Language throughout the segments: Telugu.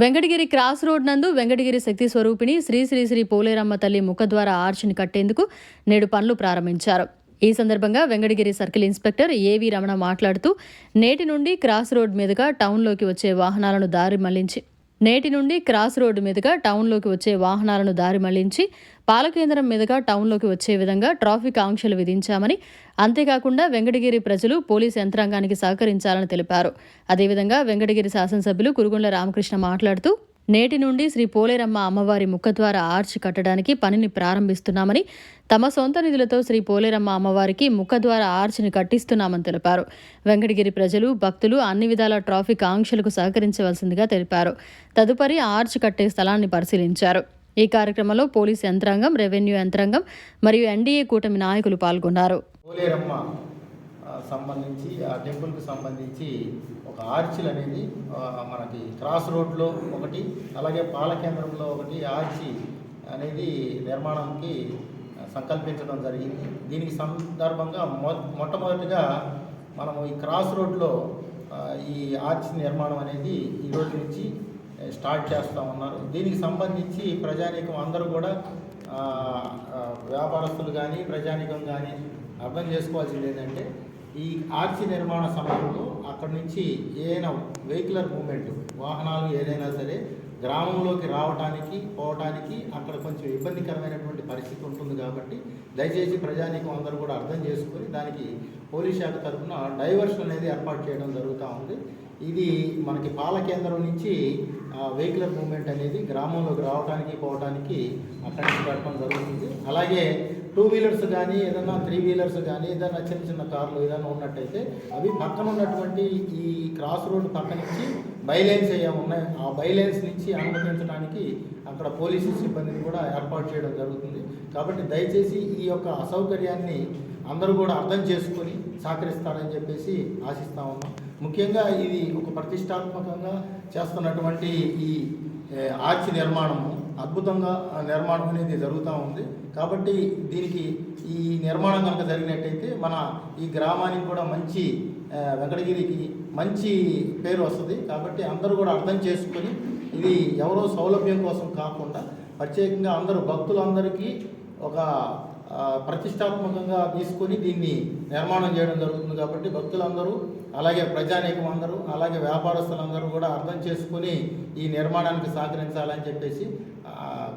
వెంకటగిరి క్రాస్ రోడ్ నందు వెంకటగిరి శక్తి స్వరూపిణి శ్రీ శ్రీ శ్రీ పోలేరమ్మ తల్లి ముఖద్వార ఆర్చిని కట్టేందుకు నేడు పనులు ప్రారంభించారు. ఈ సందర్భంగా వెంకటగిరి సర్కిల్ ఇన్స్పెక్టర్ ఏవి రమణ మాట్లాడుతూ నేటి నుండి క్రాస్ రోడ్ మీదుగా టౌన్లోకి వచ్చే వాహనాలను దారి మళ్ళించి నేటి నుండి క్రాస్ రోడ్డు మీదుగా టౌన్లోకి వచ్చే వాహనాలను దారి మళ్ళించి పాలకేంద్రం మీదుగా టౌన్లోకి వచ్చే విధంగా ట్రాఫిక్ ఆంక్షలు విధించామని అంతేకాకుండా వెంకటగిరి ప్రజలు పోలీస్ యంత్రాంగానికి సహకరించాలని తెలిపారు. అదేవిధంగా వెంకటగిరి శాసనసభ్యులు కురుగొండ్ల రామకృష్ణ మాట్లాడుతూ నేటి నుండి శ్రీ పోలేరమ్మ అమ్మవారి ముఖద్వార ఆర్చ్ కట్టడానికి పనిని ప్రారంభిస్తున్నామని తమ సొంత నిధులతో శ్రీ పోలేరమ్మ అమ్మవారికి ముఖద్వార ఆర్చ్ని కట్టిస్తున్నామని తెలిపారు. వెంకటగిరి ప్రజలు భక్తులు అన్ని విధాల ట్రాఫిక్ ఆంక్షలకు సహకరించవలసిందిగా తెలిపారు. తదుపరి ఆర్చ్ కట్టే స్థలాన్ని పరిశీలించారు. ఈ కార్యక్రమంలో పోలీస్ యంత్రాంగం రెవెన్యూ యంత్రాంగం మరియు ఎన్డీఏ కూటమి నాయకులు పాల్గొన్నారు. సంబంధించి ఆ టెంపుల్కి సంబంధించి ఒక ఆర్చిల్ అనేది మనకి క్రాస్ రోడ్లో ఒకటి అలాగే పాలకేంద్రంలో ఒకటి ఆర్చి అనేది నిర్మాణంకి సంకల్పించడం జరిగింది. దీనికి సందర్భంగా మొ మొట్టమొదటిగా మనము ఈ క్రాస్ రోడ్లో ఈ ఆర్చ్ నిర్మాణం అనేది ఈ రోజు నుంచి స్టార్ట్ చేస్తూ ఉన్నారు. దీనికి సంబంధించి ప్రజానీకం అందరూ కూడా వ్యాపారస్తులు కానీ ప్రజానీకం కానీ అర్థం చేసుకోవాల్సింది ఏంటంటే ఈ ఆర్చి నిర్మాణ సమయంలో అక్కడి నుంచి ఏదైనా వెహికులర్ మూమెంట్ వాహనాలు ఏదైనా సరే గ్రామంలోకి రావడానికి పోవటానికి అక్కడ కొంచెం ఇబ్బందికరమైనటువంటి పరిస్థితి ఉంటుంది కాబట్టి దయచేసి ప్రజానీకం అందరూ కూడా అర్థం చేసుకొని దానికి పోలీస్ శాఖ తరఫున డైవర్షన్ అనేది ఏర్పాటు చేయడం జరుగుతూ ఉంది. ఇది మనకి పాల కేంద్రం నుంచి వెహికులర్ మూమెంట్ అనేది గ్రామంలోకి రావడానికి పోవడానికి అక్కడి నుంచి పెట్టడం జరుగుతుంది. అలాగే టూ వీలర్స్ కానీ ఏదైనా త్రీ వీలర్స్ కానీ ఏదైనా చిన్న చిన్న కార్లు ఏదైనా ఉన్నట్టయితే అవి పక్కన ఉన్నటువంటి ఈ క్రాస్ రోడ్ పక్క నుంచి బైలైన్స్ అయ్యా ఉన్నాయి ఆ బైలైన్స్ నుంచి అనుమతించడానికి అక్కడ పోలీసు సిబ్బందిని కూడా ఏర్పాటు చేయడం జరుగుతుంది. కాబట్టి దయచేసి ఈ యొక్క అసౌకర్యాన్ని అందరూ కూడా అర్థం చేసుకొని సహకరిస్తారని చెప్పేసి ఆశిస్తా ఉన్నాం. ముఖ్యంగా ఇది ఒక ప్రతిష్టాత్మకంగా చేస్తున్నటువంటి ఈ ఆర్చి నిర్మాణము. అద్భుతంగా నిర్మాణం అనేది జరుగుతూ ఉంది. కాబట్టి దీనికి ఈ నిర్మాణం కనుక జరిగినట్టయితే మన ఈ గ్రామానికి కూడా మంచి వెంకటగిరికి మంచి పేరు వస్తుంది. కాబట్టి అందరూ కూడా అర్థం చేసుకొని ఇది ఎవరో సౌలభ్యం కోసం కాకుండా ప్రత్యేకంగా అందరూ భక్తులందరికీ ఒక ప్రతిష్టాత్మకంగా తీసుకొని దీన్ని నిర్మాణం చేయడం జరుగుతుంది కాబట్టి భక్తులందరూ అలాగే ప్రజానీకం అందరూ అలాగే వ్యాపారస్తులందరూ కూడా అర్థం చేసుకొని ఈ నిర్మాణానికి సహకరించాలని చెప్పేసి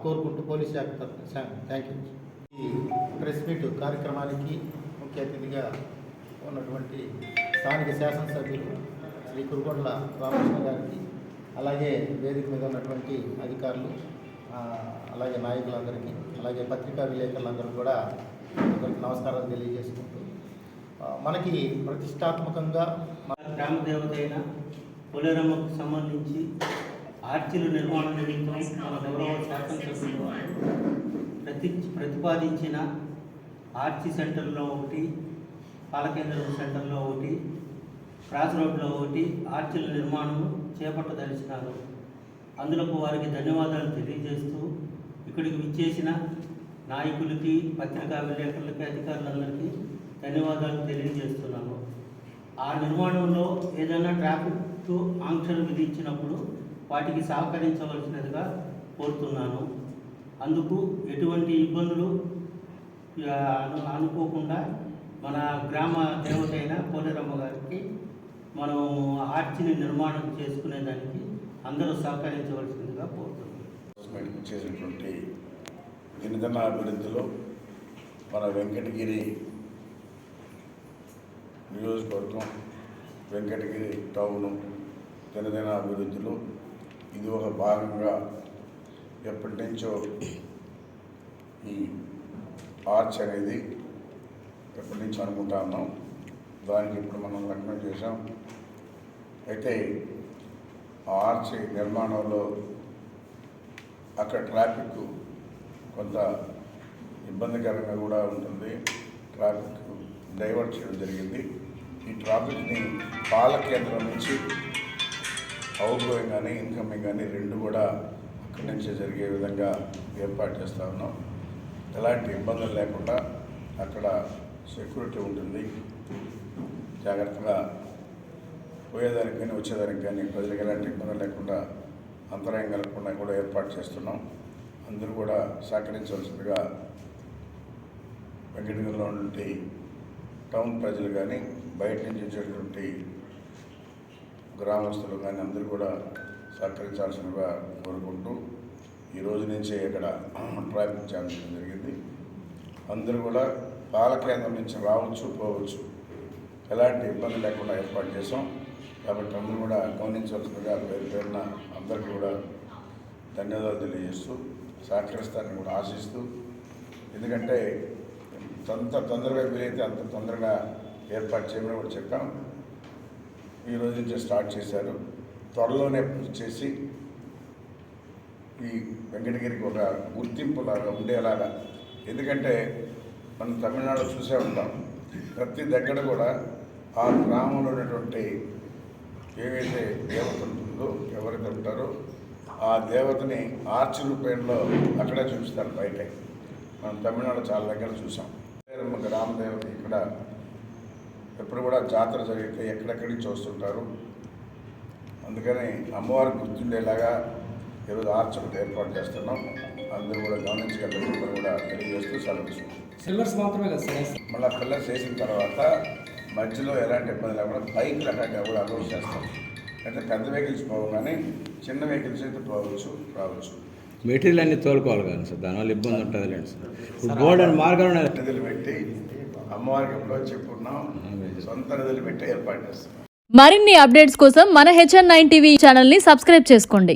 కోరుకుంటూ పోలీస్ శాఖ తరఫున థ్యాంక్ యూ ఈ ప్రెస్ మీట్ కార్యక్రమానికి ముఖ్య అతిథిగా ఉన్నటువంటి స్థానిక శాసనసభ్యులు శ్రీ కురుగొండల రామకృష్ణ గారికి అలాగే వేదిక మీద ఉన్నటువంటి అధికారులు అలాగే నాయకులందరికీ అలాగే పత్రికా విలేకరులందరూ కూడా ఒకరికి నమస్కారాలు తెలియజేసుకుంటూ మనకి ప్రతిష్టాత్మకంగా గ్రామ దేవత అయిన పోలేరమ్మకు సంబంధించి ఆర్చీల నిర్మాణం నిమిత్తం మన గౌరవ శాసనసభ్యులు ప్రతి ప్రతిపాదించిన ఆర్చి సెంటర్లో ఒకటి పాలకేంద్రం సెంటర్లో ఒకటి క్రాస్ రోడ్లో ఒకటి ఆర్చిల నిర్మాణం చేపట్టదలిచినారు. అందులో వారికి ధన్యవాదాలు తెలియజేస్తూ ఇక్కడికి విచ్చేసిన నాయకులకి పత్రికా విలేకరులకి అధికారులందరికీ ధన్యవాదాలు తెలియజేస్తున్నాను. ఆ నిర్మాణంలో ఏదైనా ట్రాఫిక్ ఆంక్షలు విధించినప్పుడు వాటికి సహకరించవలసినదిగా కోరుతున్నాను. అందుకు ఎటువంటి ఇబ్బందులు అనుకోకుండా మన గ్రామ దేవత అయిన పోలేరమ్మ గారికి మనం ఆర్చిని నిర్మాణం చేసుకునేదానికి అందరూ సహకరించవలసిందిగా కోరుతున్నాను. చేసినటువంటి గిరిజన అభివృద్ధిలో మన వెంకటగిరి నియోజకవర్గం వెంకటగిరి టౌను దినదిన అభివృద్ధిలో ఇది ఒక భాగంగా ఎప్పటి నుంచో ఈ ఆర్చ్ అనేది ఎప్పటి నుంచో అనుకుంటా ఉన్నాం. దానికి ఇప్పుడు మనం లగ్నం చేసాం అయితే ఆర్చి నిర్మాణంలో అక్కడ ట్రాఫిక్ కొంత ఇబ్బందికరంగా కూడా ఉంటుంది. ట్రాఫిక్ డైవర్ట్ చేయడం జరిగింది. ఈ ట్రాఫిక్ని పాల కేంద్రం నుంచి అవుట్ గోయింగ్ కానీ ఇన్కమింగ్ కానీ రెండు కూడా అక్కడి నుంచే జరిగే విధంగా ఏర్పాటు చేస్తూ ఉన్నాం. ఎలాంటి ఇబ్బందులు లేకుండా అక్కడ సెక్యూరిటీ ఉంటుంది. జాగ్రత్తగా పోయేదానికి కానీ వచ్చేదానికి కానీ ప్రజలకు ఎలాంటి ఇబ్బంది లేకుండా అంతరాయం కలగకుండా కూడా ఏర్పాటు చేస్తున్నాం. అందరూ కూడా సహకరించవలసిందిగా వెంకటగిరిలో నుండి టౌన్ ప్రజలు కానీ బయట నుంచి వచ్చేటువంటి గ్రామస్తులు కానీ అందరూ కూడా సహకరించాల్సిందిగా కోరుకుంటూ ఈ రోజు నుంచే ఇక్కడ ప్రారంభించడం జరిగింది. అందరూ కూడా పాల కేంద్రం నుంచి రావచ్చు పోవచ్చు ఎలాంటి ఇబ్బంది లేకుండా ఏర్పాటు చేసాం. కాబట్టి అందరూ కూడా గమనించవలసిందిగా పేరు పేరున అందరికీ కూడా ధన్యవాదాలు తెలియజేస్తూ సహకరిస్తారని కూడా ఆశిస్తూ ఎందుకంటే అంత తొందరగా వీలైతే అంత తొందరగా ఏర్పాటు చేయమని కూడా చెప్పాం. ఈ రోజు నుంచి స్టార్ట్ చేశారు. త్వరలోనే పూర్తి చేసి ఈ వెంకటగిరికి ఒక గుర్తింపు లాగా ఉండేలాగా ఎందుకంటే మనం తమిళనాడు చూసే ఉంటాం. ప్రతి దగ్గర కూడా ఆ గ్రామంలో ఉన్నటువంటి ఏవైతే దేవత ఉంటుందో ఎవరైతే ఉంటారో ఆ దేవతని ఆర్చి రూపంలో అక్కడే చూపిస్తారు బయట. మనం తమిళనాడు చాలా దగ్గర చూసాం. పేరమ్మ గ్రామ దేవత ఇక్కడ ఎప్పుడు కూడా జాతర జరిగితే ఎక్కడెక్కడి నుంచి వస్తుంటారు? అందుకని అమ్మవారికి గుర్తుండేలాగా ఈరోజు ఆర్చ్ ఒకటి ఏర్పాటు చేస్తున్నాం. అందరూ కూడా గమనించగలరు కూడా తెలియజేస్తూ సెలవు సిల్వర్స్ మాత్రమే కదా సార్? మళ్ళీ పిల్లలు చేసిన తర్వాత మధ్యలో ఎలాంటి ఇబ్బంది లేకుండా బైక్ రకంగా కూడా అలౌ చేస్తాం అంటే పెద్ద వెహికల్స్ పోవు కానీ చిన్న వెహికల్స్ అయితే పోవచ్చు రావచ్చు. మెటీరియల్ అన్ని తోలుకోవాలి కానీ సార్ దానివల్ల ఇబ్బంది ఉంటుంది లేండి సార్. ఇప్పుడు బోర్డు అని మార్గం ఉన్నది. నిధులు పెట్టి అమ్మవారికి ఎప్పుడో చెప్పుకున్నాం సొంత నిధులు పెట్టి ఏర్పాటు చేస్తాం. మరిన్ని అప్డేట్స్ కోసం మన హెచ్ఎన్ నైన్ టీవీ ఛానల్ని సబ్స్క్రైబ్ చేసుకోండి.